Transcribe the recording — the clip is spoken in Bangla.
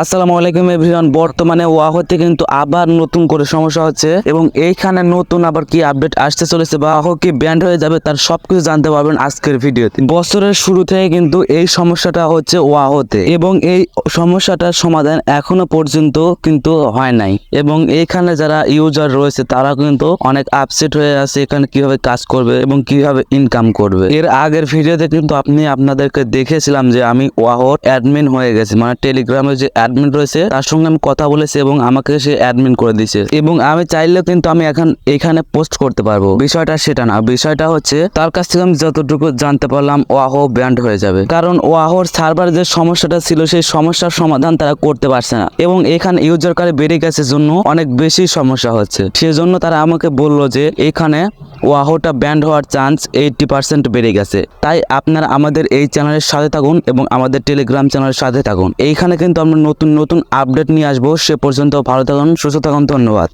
আসসালামু আলাইকুম এভরিওয়ান, বর্তমানে ওয়াহতে কিন্তু আবার নতুন করে সমস্যা হচ্ছে এবং এইখানে নতুন আবার কি আপডেট আসতে চলেছে বা ওয়াহো কি ব্যান্ড হয়ে যাবে তার সবকিছু জানতে পারবেন আজকের ভিডিওতে। বছরের শুরু থেকে কিন্তু এই সমস্যাটা হচ্ছে ওয়াহোতে এবং এই সমস্যাটার সমাধান এখনও পর্যন্ত কিন্তু হয় নাই এবং এইখানে যারা ইউজার রয়েছে তারা কিন্তু অনেক আপসেট হয়ে আছে এখানে কীভাবে কাজ করবে এবং কীভাবে ইনকাম করবে। এর আগের ভিডিওতে কিন্তু আপনি আপনাদেরকে দেখেছিলাম যে আমি ওয়াহোর অ্যাডমিন হয়ে গেছি মানে টেলিগ্রামে যে অ্যাডমিন রয়েছে, তার সঙ্গে আমি কথা বলেছি এবং আমাকে সে অ্যাডমিন করে দিয়েছে। এবং আমি চাইলেও কিন্তু আমি এখন এখানে পোস্ট করতে পারব। বিষয়টা সেটা না। বিষয়টা হচ্ছে, তার কাছ থেকে আমি যতটুকু জানতে পারলাম, ওয়াহো ব্যান্ড হয়ে যাবে। কারণ ওয়াহোর সার্ভার যে সমস্যাটা ছিল, সেই সমস্যার সমাধান তারা করতে পারছে না। এবং এখানে ইউজার কারে বেড়ে গেছে জন্য অনেক বেশি সমস্যা হচ্ছে। সেজন্য তারা আমাকে বলল যে, এখানে ওয়াহোটা ব্যান্ড হওয়ার চান্স এইটটি পার্সেন্ট বেড়ে গেছে। তাই আপনারা আমাদের এই চ্যানেলের সাথে থাকুন এবং আমাদের টেলিগ্রাম চ্যানেলের সাথে থাকুন। এইখানে কিন্তু আমরা নতুন নতুন আপডেট নিয়ে আসব। সে পর্যন্ত ভালো থাকুন, সুস্থ থাকুন, ধন্যবাদ।